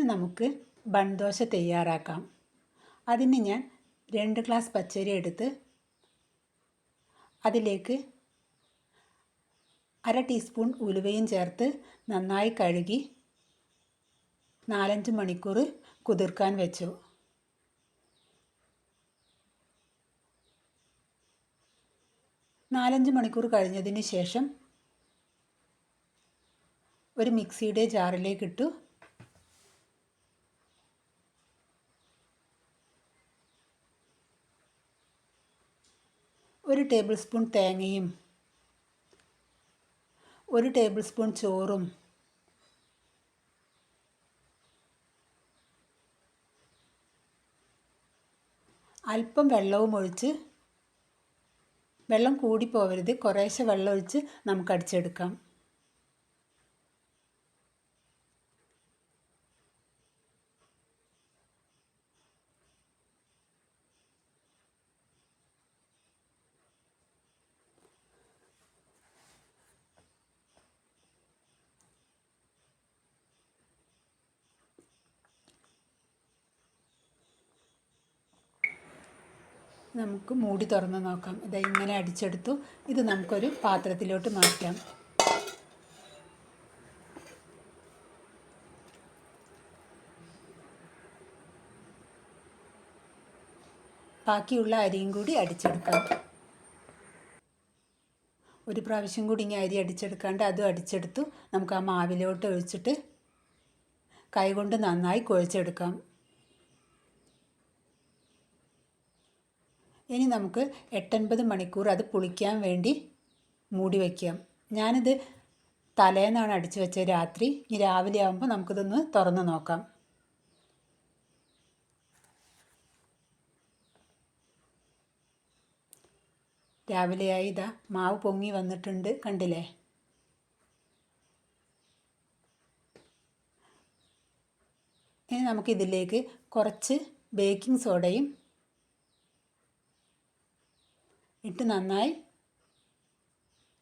ഇന്ന് നമുക്ക് ബൺദോശ തയ്യാറാക്കാം. അതിന് ഞാൻ രണ്ട് ഗ്ലാസ് പച്ചരി എടുത്ത് അതിലേക്ക് അര ടീസ്പൂൺ ഉലുവയും ചേർത്ത് നന്നായി കഴുകി നാലഞ്ച് മണിക്കൂർ കുതിർക്കാൻ വെച്ചു. നാലഞ്ച് മണിക്കൂർ കഴിഞ്ഞതിന് ശേഷം ഒരു മിക്സിയുടെ ജാറിലേക്ക് ടേബിൾ സ്പൂൺ തേങ്ങയും ഒരു ടേബിൾ സ്പൂൺ ചോറും അല്പം വെള്ളവും ഒഴിച്ച് വെള്ളം കൂടി പോവരുത് കുറേശ്ശെ വെള്ളം ഒഴിച്ച് നമുക്ക് അടിച്ചെടുക്കാം നമുക്ക് മൂടി തുറന്ന് നോക്കാം. ഇത് ഇങ്ങനെ അടിച്ചെടുത്തു. ഇത് നമുക്കൊരു പാത്രത്തിലോട്ട് മാറ്റാം. ബാക്കിയുള്ള അരിയും കൂടി അടിച്ചെടുക്കാം. ഒരു പ്രാവശ്യം കൂടി ഇങ്ങനെ അരി അടിച്ചെടുക്കാണ്ട് അതും അടിച്ചെടുത്തു. നമുക്ക് ആ മാവിലോട്ട് ഒഴിച്ചിട്ട് കൈകൊണ്ട് നന്നായി കുഴച്ചെടുക്കാം. ഇനി നമുക്ക് എട്ടൊൻപത് മണിക്കൂർ അത് പുളിക്കാൻ വേണ്ടി മൂടി വയ്ക്കാം ഞാനിത് തലേന്നാണ് അടിച്ചു വെച്ചത് രാത്രി. ഇനി രാവിലെ ആകുമ്പോൾ നമുക്കിതൊന്ന് തുറന്ന് നോക്കാം. രാവിലെയായി ഇതാ മാവ് പൊങ്ങി വന്നിട്ടുണ്ട്. കണ്ടില്ലേ? ഇനി നമുക്കിതിലേക്ക് കുറച്ച് ബേക്കിംഗ് സോഡയും ഇട്ട് നന്നായി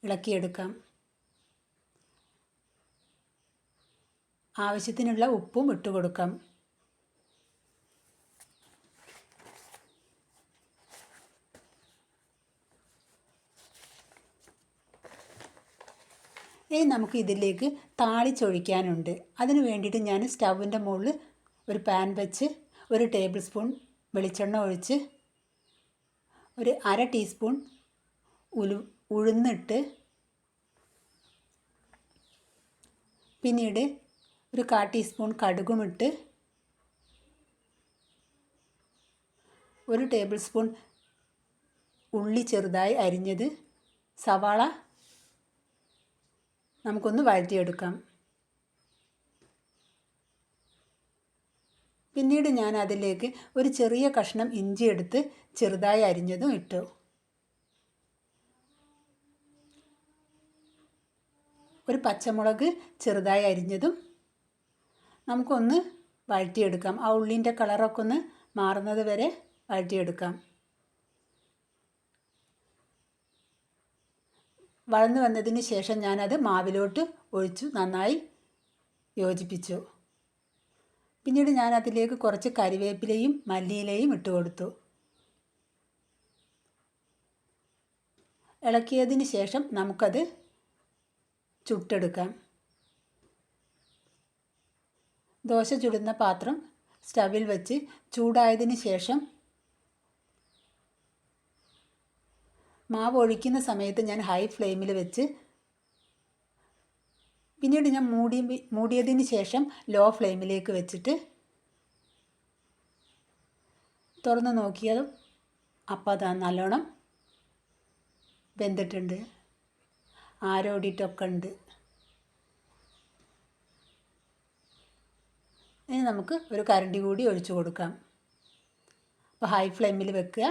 ഇളക്കിയെടുക്കാം. ആവശ്യത്തിനുള്ള ഉപ്പും ഇട്ട് കൊടുക്കാം. ഇനി നമുക്ക് ഇതിലേക്ക് താളിച്ചൊഴിക്കാനുണ്ട്. അതിന് വേണ്ടിയിട്ട് ഞാൻ സ്റ്റൗവിന്റെ മുകളിൽ ഒരു പാൻ വെച്ച് ഒരു ടേബിൾ സ്പൂൺ വെളിച്ചെണ്ണ ഒഴിച്ച് ഒരു അര ടീസ്പൂൺ ഉലു ഉഴുന്നിട്ട് പിന്നീട് ഒരു കാ ടീസ്പൂൺ കടുകുമിട്ട് ഒരു ടേബിൾ സ്പൂൺ ഉള്ളി ചെറുതായി അരിഞ്ഞത് സവാള നമുക്കൊന്ന് വഴറ്റിയെടുക്കാം. പിന്നീട് ഞാൻ അതിലേക്ക് ഒരു ചെറിയ കഷ്ണം ഇഞ്ചി എടുത്ത് ചെറുതായി അരിഞ്ഞതും ഇട്ടു. ഒരു പച്ചമുളക് ചെറുതായി അരിഞ്ഞതും നമുക്കൊന്ന് വഴറ്റിയെടുക്കാം. ആ ഉള്ളിന്റെ കളറൊക്കെ ഒന്ന് മാറുന്നത് വരെ വഴറ്റിയെടുക്കാം. വളർന്നു വന്നതിന് ശേഷം ഞാനത് മാവിലോട്ട് ഒഴിച്ചു നന്നായി യോജിപ്പിച്ചു. പിന്നീട് ഞാൻ അതിലേക്ക് കുറച്ച് കരിവേപ്പിലയും മല്ലിയിലയും ഇട്ട് കൊടുത്തു. ഇളക്കിയതിന് ശേഷം നമുക്കത് ചുട്ടെടുക്കാം. ദോശ ചുടുന്ന പാത്രം സ്റ്റവിൽ വെച്ച് ചൂടായതിന് ശേഷം മാവ് ഒഴിക്കുന്ന സമയത്ത് ഞാൻ ഹൈ ഫ്ലെയിമിൽ വെച്ച് പിന്നീട് ഞാൻ മൂടി മൂടിയതിന് ശേഷം ലോ ഫ്ലെയിമിലേക്ക് വെച്ചിട്ട് തുറന്ന് നോക്കിയാൽ അപ്പം അത് നല്ലോണം വെന്തിട്ടുണ്ട്. ആരോടിയിട്ടൊക്കെ ഉണ്ട് ഇനി നമുക്ക് ഒരു കരണ്ടി കൂടി ഒഴിച്ചു കൊടുക്കാം. അപ്പോൾ ഹൈ ഫ്ലെയിമിൽ വെക്കുക.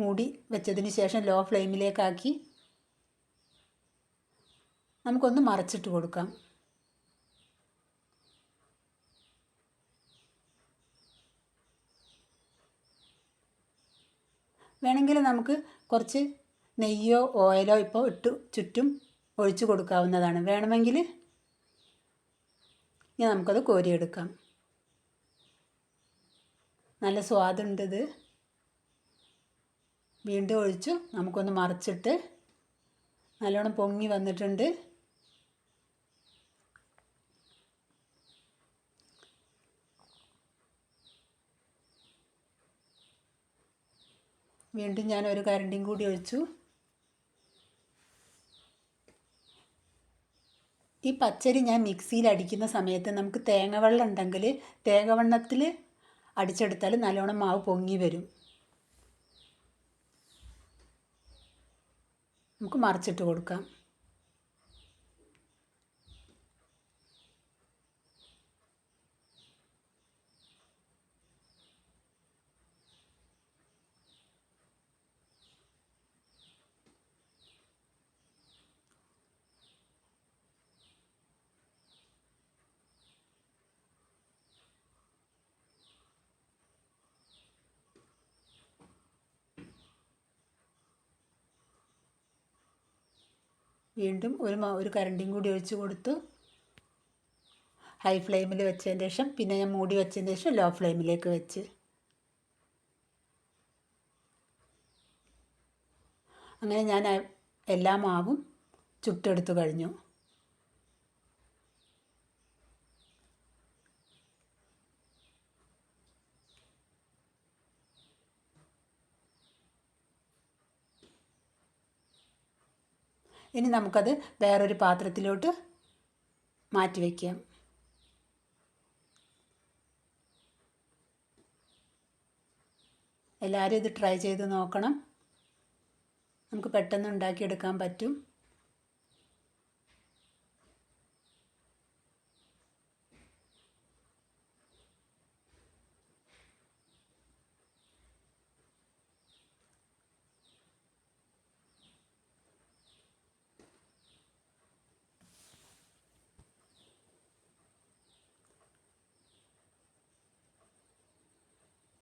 മൂടി വെച്ചതിന് ശേഷം ലോ ഫ്ലെയിമിലേക്കാക്കി നമുക്കൊന്ന് മറച്ചിട്ട് കൊടുക്കാം. വേണമെങ്കിൽ നമുക്ക് കുറച്ച് നെയ്യോ ഓയിലോ ഇപ്പോൾ ഇട്ട് ചുറ്റും ഒഴിച്ചു കൊടുക്കാവുന്നതാണ്. വേണമെങ്കിൽ ഇനി നമുക്കത് കോരിയെടുക്കാം. നല്ല സ്വാദുണ്ട് ഇത് വീണ്ടും ഒഴിച്ചു. നമുക്കൊന്ന് മറിച്ചിട്ട് നല്ലോണം പൊങ്ങി വന്നിട്ടുണ്ട്. വീണ്ടും ഞാൻ ഒരു കരണ്ടിയും കൂടി ഒഴിച്ചു. ഈ പച്ചരി ഞാൻ മിക്സിയിൽ അടിക്കുന്ന സമയത്ത് നമുക്ക് തേങ്ങ വെള്ളം ഉണ്ടെങ്കിൽ തേങ്ങ വെള്ളത്തിൽ അടിച്ചെടുത്താൽ നല്ലോണം മാവ് പൊങ്ങി വരും. നമുക്ക് മറിച്ചിട്ട് കൊടുക്കാം. വീണ്ടും ഒരു ഒരു കരണ്ടിയും കൂടി ഒഴിച്ച് കൊടുത്തു ഹൈ ഫ്ലെയിമിൽ വെച്ചതിന് ശേഷം പിന്നെ ഞാൻ മൂടി വെച്ചതിന് ശേഷം ലോ ഫ്ലെയിമിലേക്ക് വെച്ച്. അങ്ങനെ ഞാൻ എല്ലാ മാവും ചുട്ടെടുത്തു കഴിഞ്ഞു. ഇനി നമുക്കത് വേറൊരു പാത്രത്തിലോട്ട് മാറ്റി വയ്ക്കാം എല്ലാവരും ഇത് ട്രൈ ചെയ്ത് നോക്കണം. നമുക്ക് പെട്ടെന്ന് ഉണ്ടാക്കിയെടുക്കാൻ പറ്റും.